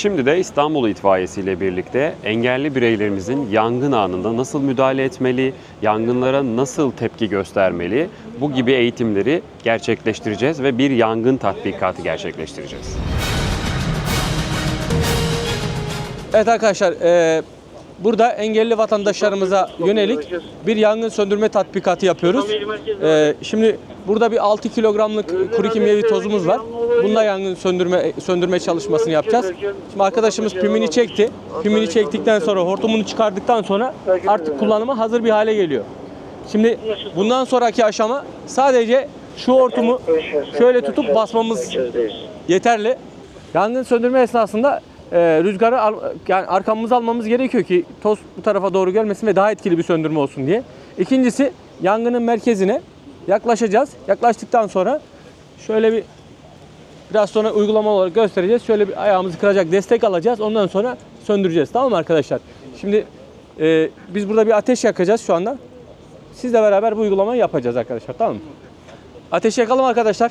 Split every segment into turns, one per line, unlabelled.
Şimdi de İstanbul İtfaiyesi ile birlikte engelli bireylerimizin yangın anında nasıl müdahale etmeli, yangınlara nasıl tepki göstermeli bu gibi eğitimleri gerçekleştireceğiz ve bir yangın tatbikatı gerçekleştireceğiz.
Evet arkadaşlar, e, burada engelli vatandaşlarımıza yönelik bir yangın söndürme tatbikatı yapıyoruz. E, şimdi burada bir 6 kilogramlık kuru kimyevi tozumuz var. Bununla yangın söndürme söndürme çalışmasını yapacağız. Şimdi arkadaşımız pimini çekti. Pimini çektikten sonra hortumunu çıkardıktan sonra artık kullanıma hazır bir hale geliyor. Şimdi bundan sonraki aşama sadece şu hortumu şöyle tutup basmamız yeterli. Yangın söndürme esnasında e, rüzgarı al, yani arkamızı almamız gerekiyor ki toz bu tarafa doğru gelmesin ve daha etkili bir söndürme olsun diye. İkincisi yangının merkezine yaklaşacağız. Yaklaştıktan sonra şöyle bir biraz sonra uygulama olarak göstereceğiz. Şöyle bir ayağımızı kıracak destek alacağız. Ondan sonra söndüreceğiz. Tamam mı arkadaşlar? Şimdi e, biz burada bir ateş yakacağız şu anda. Sizle beraber bu uygulamayı yapacağız arkadaşlar. Tamam mı? Ateş yakalım arkadaşlar.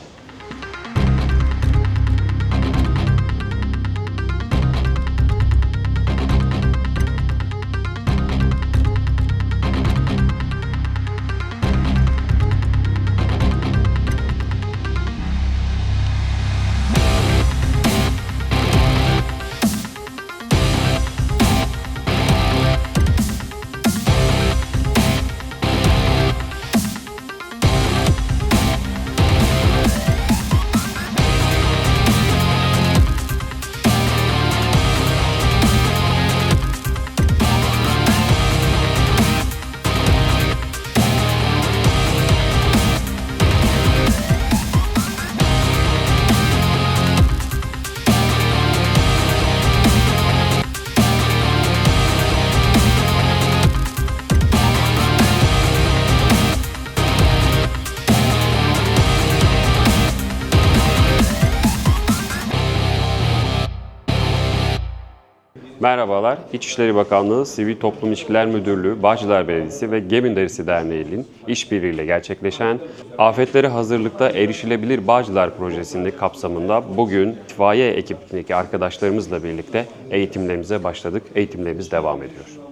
Merhabalar, İçişleri Bakanlığı Sivil Toplum İlişkiler Müdürlüğü, Bağcılar Belediyesi ve Gemin Derisi Derneği'nin işbirliğiyle gerçekleşen Afetlere Hazırlıkta Erişilebilir Bağcılar Projesi'nde kapsamında bugün itfaiye ekibindeki arkadaşlarımızla birlikte eğitimlerimize başladık. Eğitimlerimiz devam ediyor.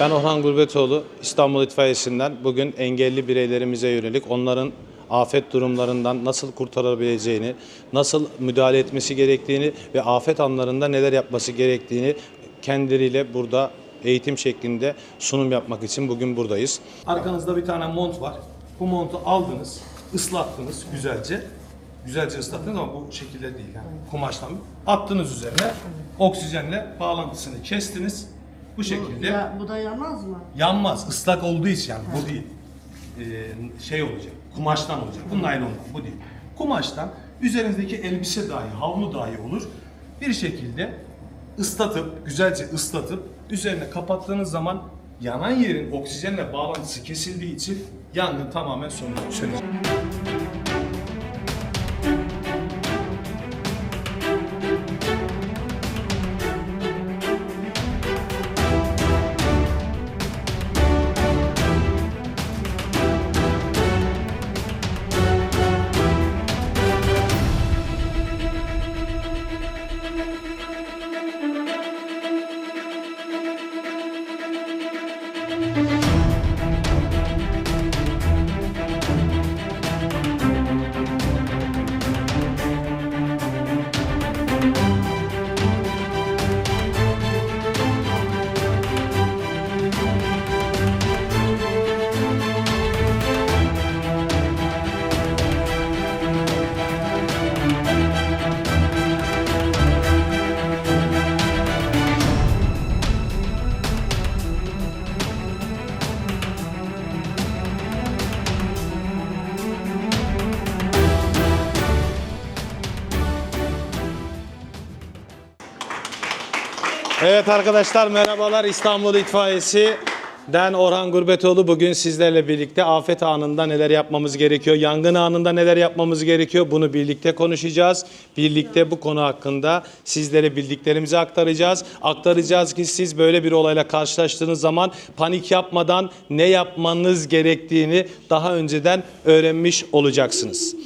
Ben Orhan Gurbetoğlu, İstanbul İtfaiyesi'nden bugün engelli bireylerimize yönelik onların afet durumlarından nasıl kurtarabileceğini, nasıl müdahale etmesi gerektiğini ve afet anlarında neler yapması gerektiğini kendileriyle burada eğitim şeklinde sunum yapmak için bugün buradayız.
Arkanızda bir tane mont var. Bu montu aldınız, ıslattınız güzelce. Güzelce ıslattınız ama bu şekilde değil yani kumaştan. Attınız üzerine, oksijenle bağlantısını kestiniz. Bu şekilde
Ya, bu da yanmaz mı?
yanmaz. ıslak olduğu için yani bu değil. Ee, şey olacak, kumaştan olacak. Bu naylondan, bu değil. Kumaştan üzerinizdeki elbise dahi, havlu dahi olur. Bir şekilde ıslatıp, güzelce ıslatıp üzerine kapattığınız zaman yanan yerin oksijenle bağlantısı kesildiği için yangın tamamen sönecek.
Evet arkadaşlar merhabalar İstanbul İtfaiyesi Ben Orhan Gurbetoğlu bugün sizlerle birlikte afet anında neler yapmamız gerekiyor, yangın anında neler yapmamız gerekiyor bunu birlikte konuşacağız. Birlikte bu konu hakkında sizlere bildiklerimizi aktaracağız. Aktaracağız ki siz böyle bir olayla karşılaştığınız zaman panik yapmadan ne yapmanız gerektiğini daha önceden öğrenmiş olacaksınız.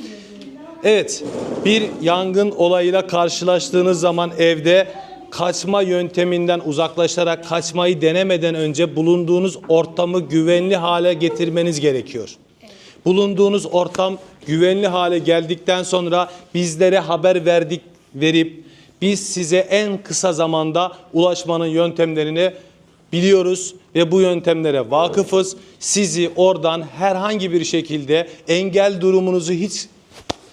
Evet, bir yangın olayıyla karşılaştığınız zaman evde kaçma yönteminden uzaklaşarak kaçmayı denemeden önce bulunduğunuz ortamı güvenli hale getirmeniz gerekiyor. Bulunduğunuz ortam güvenli hale geldikten sonra bizlere haber verdik verip biz size en kısa zamanda ulaşmanın yöntemlerini biliyoruz ve bu yöntemlere vakıfız. Sizi oradan herhangi bir şekilde engel durumunuzu hiç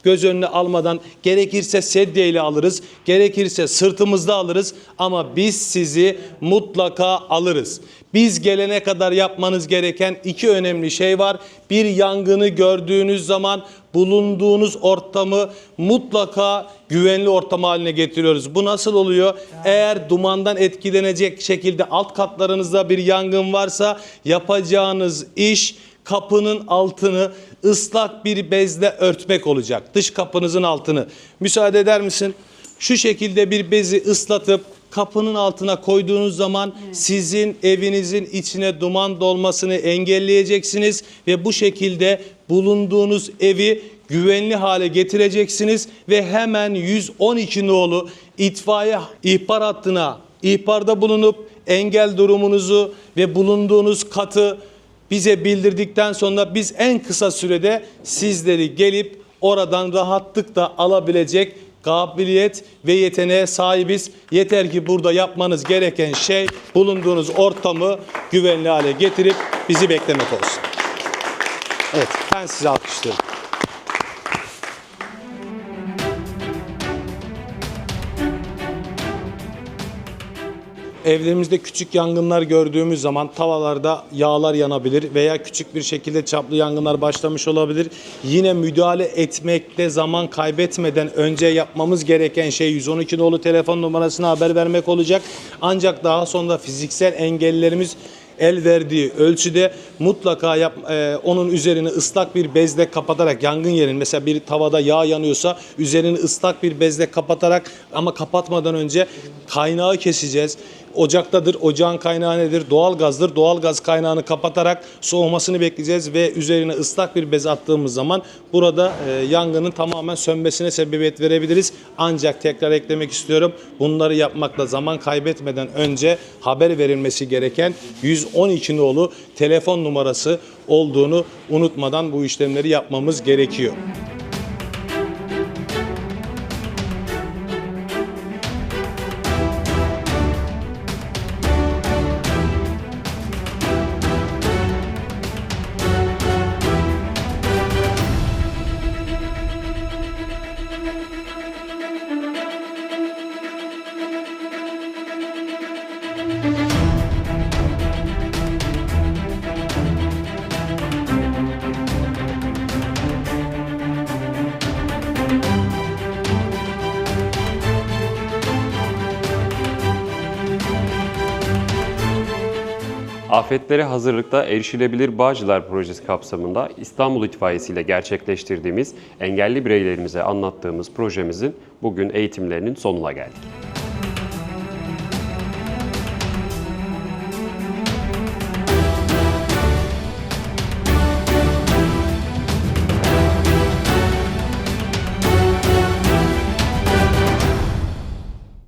göz önüne almadan gerekirse sedyeyle alırız, gerekirse sırtımızda alırız ama biz sizi mutlaka alırız. Biz gelene kadar yapmanız gereken iki önemli şey var. Bir yangını gördüğünüz zaman bulunduğunuz ortamı mutlaka güvenli ortam haline getiriyoruz. Bu nasıl oluyor? Eğer dumandan etkilenecek şekilde alt katlarınızda bir yangın varsa yapacağınız iş kapının altını ıslak bir bezle örtmek olacak. Dış kapınızın altını. Müsaade eder misin? Şu şekilde bir bezi ıslatıp kapının altına koyduğunuz zaman sizin evinizin içine duman dolmasını engelleyeceksiniz ve bu şekilde bulunduğunuz evi güvenli hale getireceksiniz ve hemen 112 nolu itfaiye ihbar hattına ihbarda bulunup engel durumunuzu ve bulunduğunuz katı bize bildirdikten sonra biz en kısa sürede sizleri gelip oradan rahatlıkla alabilecek kabiliyet ve yeteneğe sahibiz. Yeter ki burada yapmanız gereken şey bulunduğunuz ortamı güvenli hale getirip bizi beklemek olsun. Evet, ben sizi alkışlıyorum. Evlerimizde küçük yangınlar gördüğümüz zaman tavallarda yağlar yanabilir veya küçük bir şekilde çaplı yangınlar başlamış olabilir. Yine müdahale etmekte zaman kaybetmeden önce yapmamız gereken şey 112 nolu telefon numarasına haber vermek olacak. Ancak daha sonra fiziksel engellerimiz el verdiği ölçüde mutlaka yap, e, onun üzerini ıslak bir bezle kapatarak yangın yerin mesela bir tavada yağ yanıyorsa üzerini ıslak bir bezle kapatarak ama kapatmadan önce kaynağı keseceğiz. Ocaktadır. Ocağın kaynağı nedir? Doğalgazdır. Doğalgaz kaynağını kapatarak soğumasını bekleyeceğiz ve üzerine ıslak bir bez attığımız zaman burada e, yangının tamamen sönmesine sebebiyet verebiliriz. Ancak tekrar eklemek istiyorum. Bunları yapmakla zaman kaybetmeden önce haber verilmesi gereken 112 nolu telefon numarası olduğunu unutmadan bu işlemleri yapmamız gerekiyor.
Afetlere hazırlıkta erişilebilir Bağcılar projesi kapsamında İstanbul İtfaiyesi ile gerçekleştirdiğimiz engelli bireylerimize anlattığımız projemizin bugün eğitimlerinin sonuna geldik.